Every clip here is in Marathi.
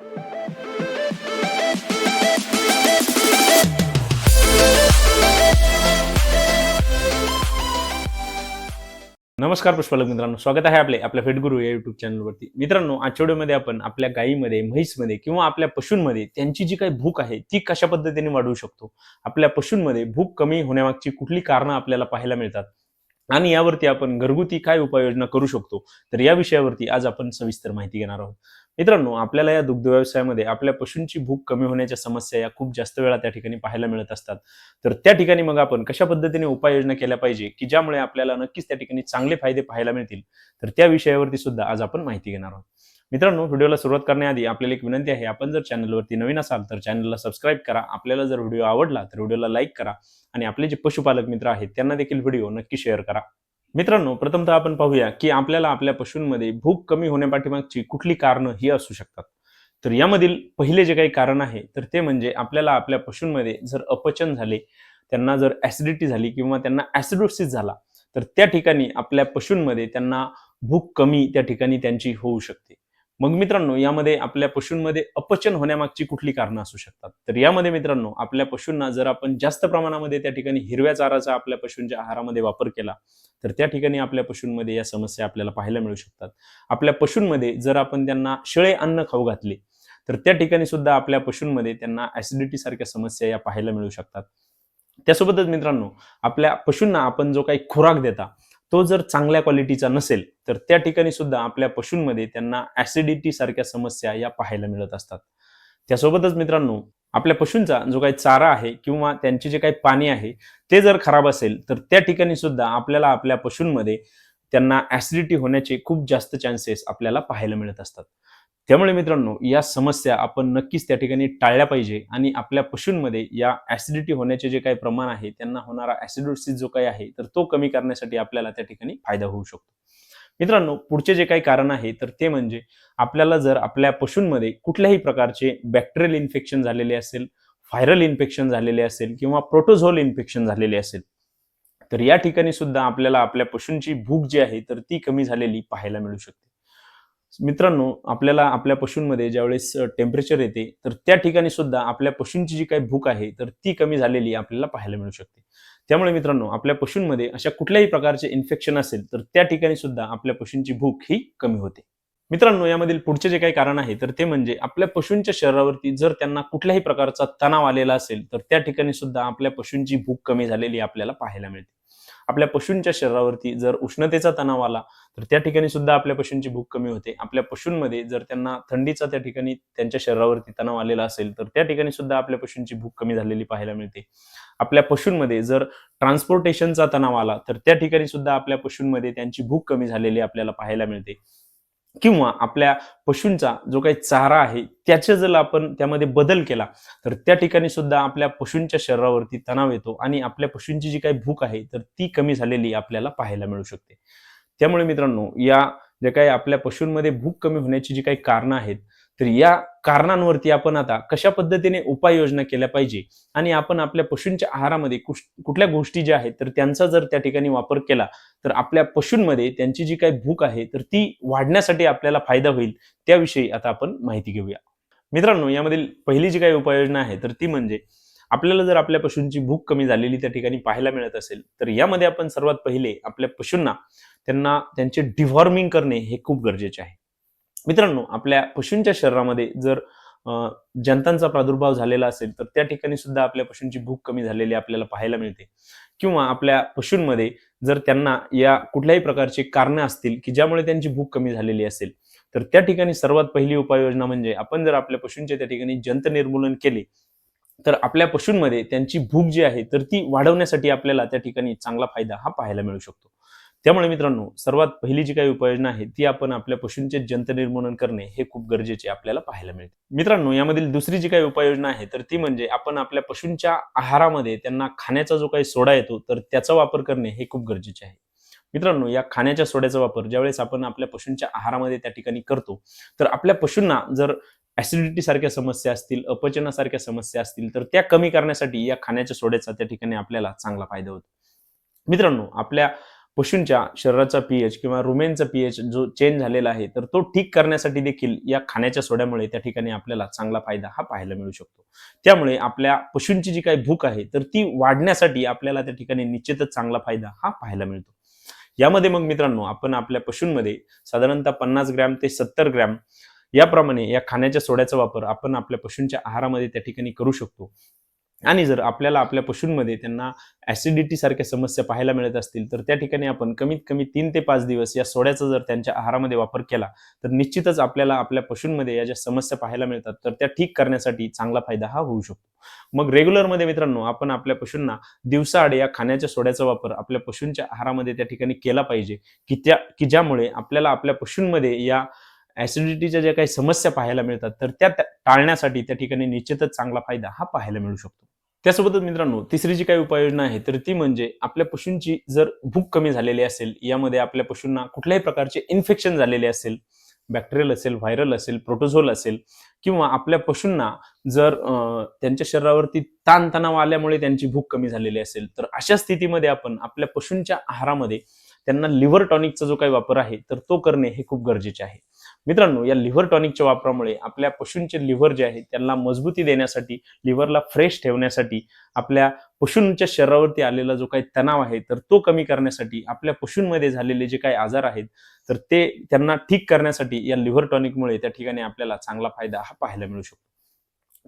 नमस्कार पुष्पालक मित्रांनो. स्वागत आहे आपले आपल्या फेटगुरु या युट्यूब चॅनलवरती मित्रांनो आजच्या व्हिडिओमध्ये आपण आपल्या गायीमध्ये म्हैसमध्ये किंवा आपल्या पशूंमध्ये त्यांची जी काही भूक आहे ती कशा पद्धतीने वाढवू शकतो? आपल्या पशूंमध्ये भूक कमी होण्यामागची कुठली कारणं आपल्याला पाहायला मिळतात? आणि यावरती आपण घरगुती काय उपाययोजना करू शकतो? तर या विषयावरती आज आपण सविस्तर माहिती घेणार आहोत. मित्रांनो आपल्याला या दुग्ध व्यवसायामध्ये आपल्या पशूंची भूक कमी होण्याच्या समस्या या खूप जास्त वेळा त्या ठिकाणी पाहायला मिळत असतात. तर त्या ठिकाणी मग आपण कशा पद्धतीने उपाययोजना केल्या पाहिजे की ज्यामुळे आपल्याला नक्कीच त्या ठिकाणी चांगले फायदे पाहायला मिळतील? तर त्या विषयावरती सुद्धा आज आपण माहिती घेणार आहोत. मित्रांनो व्हिडिओला सुरुवात करण्याआधी आपल्याला एक विनंती आहे आपण जर चॅनलवरती नवीन असाल तर चॅनलला सबस्क्राईब करा. आपल्याला जर व्हिडिओ आवडला तर व्हिडिओला लाईक करा आणि आपले जे पशुपालक मित्र आहेत त्यांना देखील व्हिडिओ नक्की शेअर करा. मित्रांनो प्रथमतः आपण पाहूया की आपल्याला आपल्या पशूंमध्ये भूक कमी होण्यापाठीमागची कुठली कारणं ही असू शकतात. तर यामधील पहिले जे काही कारण आहे तर ते म्हणजे आपल्याला आपल्या पशूंमध्ये जर अपचन झाले त्यांना जर ऍसिडिटी झाली किंवा त्यांना ऍसिडोसिस झाला तर त्या ठिकाणी आपल्या पशूंमध्ये त्यांना भूक कमी त्या ठिकाणी त्यांची होऊ शकते. मग मित्रांनो यामध्ये आपल्या पशूंमध्ये अपचन होण्यामागची कुठली कारणं असू शकतात? तर यामध्ये मित्रांनो आपल्या पशूंना जर आपण जास्त प्रमाणामध्ये त्या ठिकाणी हिरव्या चाराचा आपल्या पशूंच्या आहारामध्ये वापर केला तर त्या ठिकाणी आपल्या पशूंमध्ये या समस्या आपल्याला पाहायला मिळू शकतात. आपल्या पशूंमध्ये जर आपण त्यांना शिळे अन्न खाऊ घातले तर त्या ठिकाणी सुद्धा आपल्या पशूंमध्ये त्यांना ऍसिडिटी सारख्या समस्या या पाहायला मिळू शकतात. त्यासोबतच मित्रांनो आपल्या पशूंना आपण जो काही खुराक देता तो जर चांगल्या क्वालिटीचा नसेल तर त्या ठिकाणी सुद्धा आपल्या पशूंमध्ये त्यांना ऍसिडिटी सारख्या समस्या या पाहायला मिळत असतात. त्यासोबतच मित्रांनो आपल्या पशूंचा जो काही चारा आहे किंवा त्यांचे जे काही पाणी आहे ते जर खराब असेल तर त्या ठिकाणी सुद्धा आपल्याला आपल्या पशूंमध्ये त्यांना ऍसिडिटी होण्याचे खूप जास्त चान्सेस आपल्याला पाहायला मिळत असतात. त्यामुळे मित्रांनो या समस्या आपण नक्कीच त्या ठिकाणी टाळल्या पाहिजे आणि आपल्या पशूंमध्ये या ऍसिडिटी होण्याचे जे काही प्रमाण आहे त्यांना होणारा ऍसिडोसिस जो काही आहे तर तो कमी करण्यासाठी आपल्याला त्या ठिकाणी फायदा होऊ शकतो. मित्रांनो पुढचे जे काही कारण आहे तर ते म्हणजे आपल्याला जर आपल्या पशूंमध्ये कुठल्याही प्रकारचे बॅक्टेरियल इन्फेक्शन झालेले असेल व्हायरल इन्फेक्शन झालेले असेल किंवा प्रोटोझोल इन्फेक्शन झालेले असेल तर या ठिकाणी सुद्धा आपल्याला आपल्या पशूंची भूक जी आहे तर ती कमी झालेली पाहायला मिळू शकते. मित्रांनो आपल्याला आपल्या पशूंमध्ये ज्यावेळेस टेम्परेचर येते तर त्या ठिकाणी सुद्धा आपल्या पशूंची जी काही भूक आहे तर ती कमी झालेली आपल्याला पाहायला मिळू शकते. त्यामुळे मित्रांनो आपल्या पशूंमध्ये अशा कुठल्याही प्रकारचे इन्फेक्शन असेल तर त्या ठिकाणी सुद्धा आपल्या पशूंची भूक ही कमी होते. मित्रांनो यामधील पुढचे जे काही कारण आहे तर ते म्हणजे आपल्या पशूंच्या शरीरावरती जर त्यांना कुठल्याही प्रकारचा तणाव आलेला असेल तर त्या ठिकाणी सुद्धा आपल्या पशूंची भूक कमी झालेली आपल्याला पाहायला मिळते. आपल्या पशूंच्या शरीरावरती जर उष्णतेचा तणाव आला तर त्या ठिकाणी सुद्धा आपल्या पशूंची भूक कमी होते. आपल्या पशूंमध्ये जर त्यांना थंडीचा त्या ठिकाणी त्यांच्या शरीरावरती तणाव आलेला असेल तर त्या ठिकाणी सुद्धा आपल्या पशूंची भूक कमी झालेली पाहायला मिळते. आपल्या पशूंमध्ये जर ट्रान्सपोर्टेशनचा तणाव आला तर त्या ठिकाणी सुद्धा आपल्या पशूंमध्ये त्यांची भूक कमी झालेली आपल्याला पाहायला मिळते. किंवा आपल्या पशूंचा जो काही चारा आहे त्याचे जर आपण त्यामध्ये बदल केला तर त्या ठिकाणी सुद्धा आपल्या पशूंच्या शरीरावरती तणाव येतो आणि आपल्या पशूंची जी काही भूक आहे तर ती कमी झालेली आपल्याला पाहायला मिळू शकते. त्यामुळे मित्रांनो या जे काही आपल्या पशूंमध्ये भूक कमी होण्याची जी काही कारणं आहेत तर या कारणांवरती आपण आता कशा पद्धतीने उपाययोजना केल्या पाहिजे? आणि आपण आपल्या पशूंच्या आहारामध्ये कुठल्या गोष्टी ज्या आहेत तर त्यांचा जर त्या ठिकाणी वापर केला तर आपल्या पशूंमध्ये त्यांची जी काही भूक आहे तर ती वाढण्यासाठी आपल्याला फायदा होईल त्याविषयी आता आपण माहिती घेऊया. मित्रांनो यामधील पहिली जी काही उपाययोजना आहे तर ती म्हणजे आपल्याला जर आपल्या पशूंची भूक कमी झालेली त्या ठिकाणी पाहायला मिळत असेल तर यामध्ये आपण सर्वात पहिले आपल्या पशूंना त्यांना त्यांचे डिव्हॉर्मिंग करणे हे खूप गरजेचे आहे. मित्रांनो आपल्या पशूंच्या शरीरामध्ये जर जंतांचा प्रादुर्भाव झालेला असेल तर त्या ठिकाणी सुद्धा आपल्या पशूंची भूक कमी झालेली आपल्याला पाहायला मिळते. किंवा आपल्या पशूंमध्ये जर त्यांना या कुठल्याही प्रकारची कारणं असतील की ज्यामुळे त्यांची भूक कमी झालेली असेल तर त्या ठिकाणी सर्वात पहिली उपाययोजना म्हणजे आपण जर आपल्या पशूंचे त्या ठिकाणी जंत निर्मूलन केले तर आपल्या पशूंमध्ये त्यांची भूक जी आहे तर ती वाढवण्यासाठी आपल्याला त्या ठिकाणी चांगला फायदा हा पाहायला मिळू शकतो. त्यामुळे मित्रांनो सर्वात पहिली जी काही उपाययोजना आहे ती आपण आपल्या पशूंचे जंत निर्मूलन करणे हे खूप गरजेचे आपल्याला पाहायला मिळते. मित्रांनो यामधील दुसरी जी काही उपाययोजना आहे तर ती म्हणजे आपण आपल्या पशूंच्या आहारामध्ये त्यांना खाण्याचा जो काही सोडा येतो तर त्याचा वापर करणे हे खूप गरजेचे आहे. मित्रांनो या खाण्याच्या सोड्याचा वापर ज्यावेळेस आपण आपल्या पशूंच्या आहारामध्ये त्या ठिकाणी करतो तर आपल्या पशूंना जर ऍसिडिटी सारख्या समस्या असतील अपचनासारख्या समस्या असतील तर त्या कमी करण्यासाठी या खाण्याच्या सोड्याचा त्या ठिकाणी आपल्याला चांगला फायदा होतो. मित्रांनो आपल्या पशूंच्या शरीराचा पीएच किंवा रुमेनचा पीएच जो चेंज झालेला आहे तर तो ठीक करण्यासाठी देखील या खाण्याच्या सोड्यामुळे त्या ठिकाणी आपल्याला चांगला फायदा हा पाहायला मिळू शकतो. त्यामुळे आपल्या पशूंची जी काही भूक आहे तर ती वाढण्यासाठी आपल्याला त्या ठिकाणी निश्चितच चांगला फायदा हा पाहायला मिळतो. यामध्ये मग मित्रांनो आपण आपल्या पशूंमध्ये साधारणतः पन्नास ग्रॅम ते सत्तर ग्रॅम याप्रमाणे या खाण्याच्या सोड्याचा वापर आपण आपल्या पशूंच्या आहारामध्ये त्या ठिकाणी करू शकतो. आणि जर आपल्याला आपल्या पशूंमध्ये त्यांना ऍसिडिटी सारख्या समस्या पाहायला मिळत असतील तर त्या ठिकाणी आपण कमीत कमी तीन ते पाच दिवस या सोड्याचा जर त्यांच्या आहारामध्ये वापर केला तर निश्चितच आपल्याला आपल्या पशूंमध्ये या ज्या समस्या पाहायला मिळतात तर त्या ठीक करण्यासाठी चांगला फायदा हा होऊ शकतो. मग रेग्युलरमध्ये मित्रांनो आपण आपल्या पशूंना दिवसाआड या खाण्याच्या सोड्याचा वापर आपल्या पशूंच्या आहारामध्ये त्या ठिकाणी केला पाहिजे की त्या की ज्यामुळे आपल्याला आपल्या पशूंमध्ये या ऍसिडिटीच्या ज्या काही समस्या पाहायला मिळतात तर त्या टाळण्यासाठी त्या ठिकाणी निश्चितच चांगला फायदा हा पाहायला मिळू शकतो. त्यासोबतच मित्रांनो तिसरी जी काही उपाययोजना आहे तर ती म्हणजे आपल्या पशूंची जर भूक कमी झालेली असेल यामध्ये आपल्या पशूंना कुठल्याही प्रकारचे इन्फेक्शन झालेले असेल बॅक्टेरियल असेल व्हायरल असेल प्रोटोझोल असेल किंवा आपल्या पशूंना जर त्यांच्या शरीरावरती ताणतणाव आल्यामुळे त्यांची भूक कमी झालेली असेल तर अशा स्थितीमध्ये आपण आपल्या पशूंच्या आहारामध्ये त्यांना लिव्हर टॉनिकचा जो काही वापर आहे तर तो करणे हे खूप गरजेचे आहे. मित्रांनो या लिव्हर टॉनिकच्या वापरामुळे आपल्या पशूंचे लिव्हर जे आहे त्यांना मजबूती देण्यासाठी लिव्हरला फ्रेश ठेवण्यासाठी आपल्या पशूंच्या शरीरावरती आलेला जो काही तणाव आहे तर तो कमी करण्यासाठी आपल्या पशूंमध्ये झालेले जे काही आजार आहेत तर ते त्यांना ठीक करण्यासाठी या लिव्हर टॉनिकमुळे त्या ठिकाणी आपल्याला चांगला फायदा हा पाहायला मिळू शकतो.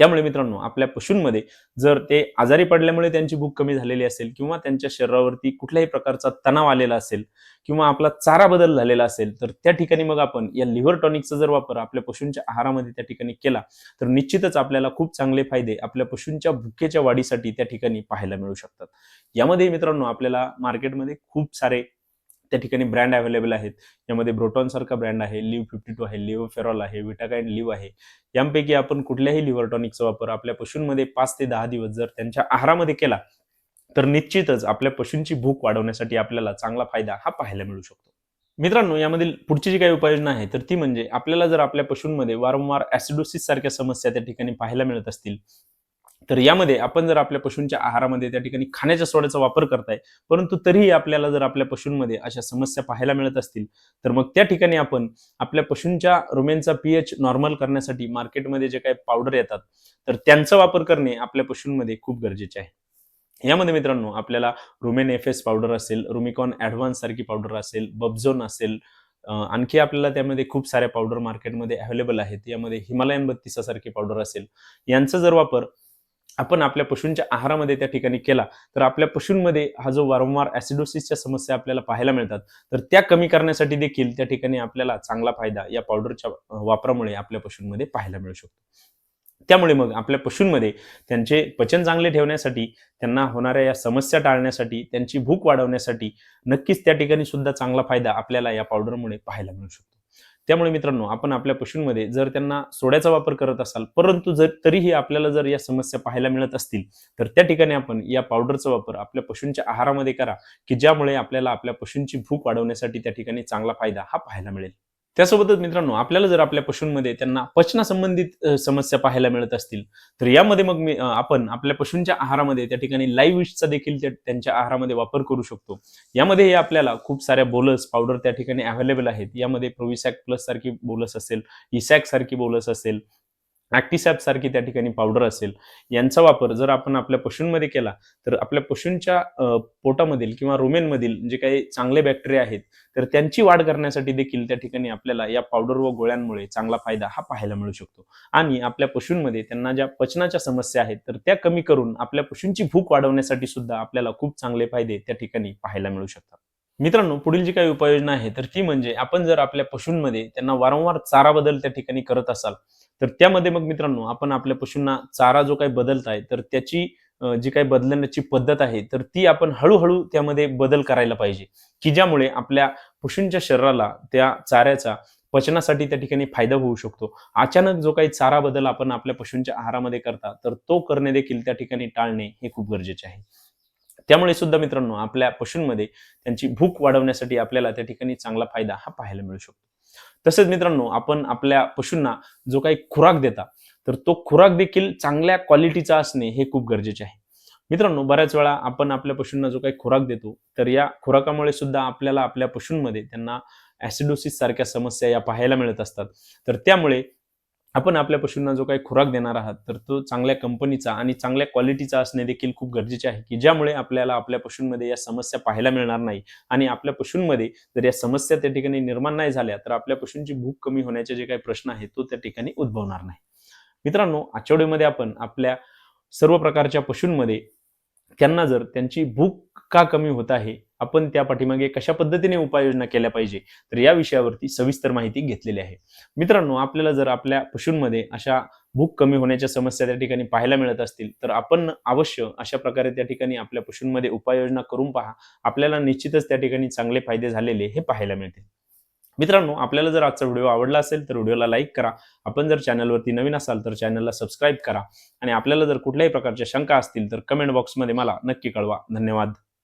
त्यामुळे मित्रांनो आपल्या पशूंमध्ये जर ते आजारी पडल्यामुळे त्यांची भूक कमी झालेली असेल किंवा त्यांच्या शरीरावरती कुठल्याही प्रकारचा तणाव आलेला असेल किंवा आपला चारा बदल झालेला असेल तर त्या ठिकाणी मग आपण या लिव्हर टॉनिकचा जर वापर आपल्या पशूंच्या आहारामध्ये त्या ठिकाणी केला तर निश्चितच आपल्याला खूप चांगले फायदे आपल्या पशूंच्या भुकेच्या वाढीसाठी त्या ठिकाणी पाहायला मिळू शकतात. यामध्ये मित्रांनो आपल्याला मार्केटमध्ये खूप सारे त्या ठिकाणी ब्रँड अवेलेबल आहेत. यामध्ये ब्रोटॉन सारखा ब्रँड आहे लिव्ह फिफ्टी टू आहे लिव्ह फेरॉल आहे विटाकाईन लिव्ह आहे. यांपैकी आपण कुठल्याही लिव्हर टॉनिकचा वापर आपल्या पशूंमध्ये पाच ते दहा दिवस जर त्यांच्या आहारामध्ये केला तर निश्चितच आपल्या पशूंची भूक वाढवण्यासाठी आपल्याला चांगला फायदा हा पाहायला मिळू शकतो. मित्रांनो यामधील पुढची जी काही उपाययोजना आहे तर ती म्हणजे आपल्याला जर आपल्या पशूंमध्ये वारंवार ऍसिडोसिस सारख्या समस्या त्या ठिकाणी पाहायला मिळत असतील तर यामध्ये आपण जर आपल्या पशूंच्या आहारामध्ये त्या ठिकाणी खाण्याच्या सोड्याचा वापर करताय परंतु तरीही आपल्याला जर आपल्या पशूंमध्ये अशा समस्या पाहायला मिळत असतील तर मग त्या ठिकाणी आपण आपल्या पशूंच्या रुमेनचा पीएच नॉर्मल करण्यासाठी मार्केटमध्ये जे काही पावडर येतात तर त्यांचा वापर करणे आपल्या पशूंमध्ये खूप गरजेचे आहे. यामध्ये मित्रांनो आपल्याला रुमेन एफ एस पावडर असेल रुमिकॉन ॲडव्हान्स सारखी पावडर असेल बबझोन असेल आणखी आपल्याला त्यामध्ये खूप साऱ्या पावडर मार्केटमध्ये अवेलेबल आहेत. यामध्ये हिमालयन बत्तीसासारखी पावडर असेल यांचा जर वापर आपण आपल्या पशूंच्या आहारामध्ये त्या ठिकाणी केला तर आपल्या पशूंमध्ये हा जो वारंवार ऍसिडोसिसच्या समस्या आपल्याला पाहायला मिळतात. तर त्या कमी करण्यासाठी देखील त्या ठिकाणी आपल्याला चांगला फायदा या पावडरच्या वापरामुळे आपल्या पशूंमध्ये पाहायला मिळू शकतो. त्यामुळे मग आपल्या पशूंमध्ये त्यांचे पचन चांगले ठेवण्यासाठी त्यांना होणाऱ्या या समस्या टाळण्यासाठी त्यांची भूक वाढवण्यासाठी नक्कीच त्या ठिकाणी सुद्धा चांगला फायदा आपल्याला या पावडरमुळे पाहायला मिळू शकतो. त्यामुळे मित्रांनो आपण आपल्या पशूंमध्ये जर त्यांना सोड्याचा वापर करत असाल परंतु जर तरीही आपल्याला जर या समस्या पाहायला मिळत असतील तर त्या ठिकाणी आपण या पावडरचा वापर आपल्या पशूंच्या आहारामध्ये करा की ज्यामुळे आपल्याला आपल्या पशूंची भूक वाढवण्यासाठी त्या ठिकाणी चांगला फायदा हा पाहायला मिळेल. त्यासोबतच मित्रांनो आपल्याला जर आपल्या पशूंमध्ये त्यांना पचनासंबंधित समस्या पाहायला मिळत असतील तर यामध्ये मग मी आपण आपल्या पशूंच्या आहारामध्ये त्या ठिकाणी लाईव्ह विशचा देखील त्यांच्या आहारामध्ये वापर करू शकतो. यामध्ये आपल्याला खूप साऱ्या बोलस पावडर त्या ठिकाणी अवेलेबल आहेत. यामध्ये प्रोविसॅक प्लस सारखी बोलस असेल इसॅक सारखी बोलस असेल ॲक्टिसॅप सारखी त्या ठिकाणी पावडर असेल यांचा वापर जर आपण आपल्या पशूंमध्ये केला तर आपल्या पशूंच्या पोटामधील किंवा रुमेनमधील जे काही चांगले बॅक्टेरिया आहेत तर त्यांची वाढ करण्यासाठी देखील त्या ठिकाणी आपल्याला या पावडर व गोळ्यांमुळे चांगला फायदा हा पाहायला मिळू शकतो. आणि आपल्या पशूंमध्ये त्यांना ज्या पचनाच्या समस्या आहेत तर त्या कमी करून आपल्या पशूंची भूक वाढवण्यासाठी सुद्धा आपल्याला खूप चांगले फायदे त्या ठिकाणी पाहायला मिळू शकतात. मित्रांनो पुढील जी काही उपाययोजना आहे तर ती म्हणजे आपण जर आपल्या पशूंमध्ये त्यांना वारंवार चारा बदल त्या ठिकाणी करत असाल तर त्यामध्ये मग मित्रांनो आपण आपल्या पशूंना चारा जो काही बदलताय तर त्याची जी काही बदलण्याची पद्धत आहे तर ती आपण हळूहळू त्यामध्ये बदल करायला पाहिजे की ज्यामुळे आपल्या पशूंच्या शरीराला त्या चाऱ्याचा पचनासाठी त्या ठिकाणी फायदा होऊ शकतो. अचानक जो काही चारा बदल आपण आपल्या पशूंच्या आहारामध्ये करता तर तो करणे देखील त्या ठिकाणी टाळणे हे खूप गरजेचे आहे. त्यामुळे सुद्धा मित्रांनो आपल्या पशूंमध्ये त्यांची भूक वाढवण्यासाठी आपल्याला त्या ठिकाणी चांगला फायदा हा पाहायला मिळू शकतो. तसेच मित्रांनो आपण आपल्या पशूंना जो काही खुराक देता तर तो खुराक देखील चांगल्या क्वालिटीचा असणे हे खूप गरजेचे आहे. मित्रांनो बऱ्याच वेळा आपण आपल्या पशूंना जो काही खुराक देतो तर या खुराकामुळे सुद्धा आपल्याला आपल्या पशूंमध्ये त्यांना ऍसिडोसिस सारख्या समस्या या पाहायला मिळत असतात. तर त्यामुळे आपण आपल्या पशूंना जो काही खुराक देणार आहात तर तो चांगल्या कंपनीचा आणि चांगल्या क्वालिटीचा असणे देखील खूप गरजेचे आहे की ज्यामुळे आपल्याला आपल्या पशूंमध्ये या समस्या पाहायला मिळणार नाही. आणि आपल्या पशूंमध्ये जर या समस्या त्या ठिकाणी निर्माण नाही झाल्या तर आपल्या पशूंची भूक कमी होण्याचे जे काही प्रश्न आहेत तो त्या ठिकाणी उद्भवणार नाही. मित्रांनो आठवड्यामध्ये आपण आपल्या सर्व प्रकारच्या पशूंमध्ये त्यांना जर त्यांची भूक का कमी होत आहे आपण त्या पाठीमागे कशा पद्धतीने उपाययोजना केल्या पाहिजे? तर या विषयावरती सविस्तर माहिती घेतलेली आहे. मित्रांनो आपल्याला जर आपल्या पशूंमध्ये अशा भूक कमी होण्याच्या समस्या त्या ठिकाणी पाहायला मिळत असतील तर आपण अवश्य अशा प्रकारे त्या ठिकाणी आपल्या पशूंमध्ये उपाययोजना करून पहा. आपल्याला निश्चितच त्या ठिकाणी चांगले फायदे झालेले हे पाहायला मिळतील. मित्रांनो आपल्याला जर आजचा व्हिडिओ आवडला असेल तर व्हिडिओला लाईक करा. आपण जर चॅनलवरती नवीन असाल तर चॅनलला सबस्क्राईब करा. आणि आपल्याला जर कुठल्याही प्रकारच्या शंका असतील तर कमेंट बॉक्समध्ये मला नक्की कळवा. धन्यवाद.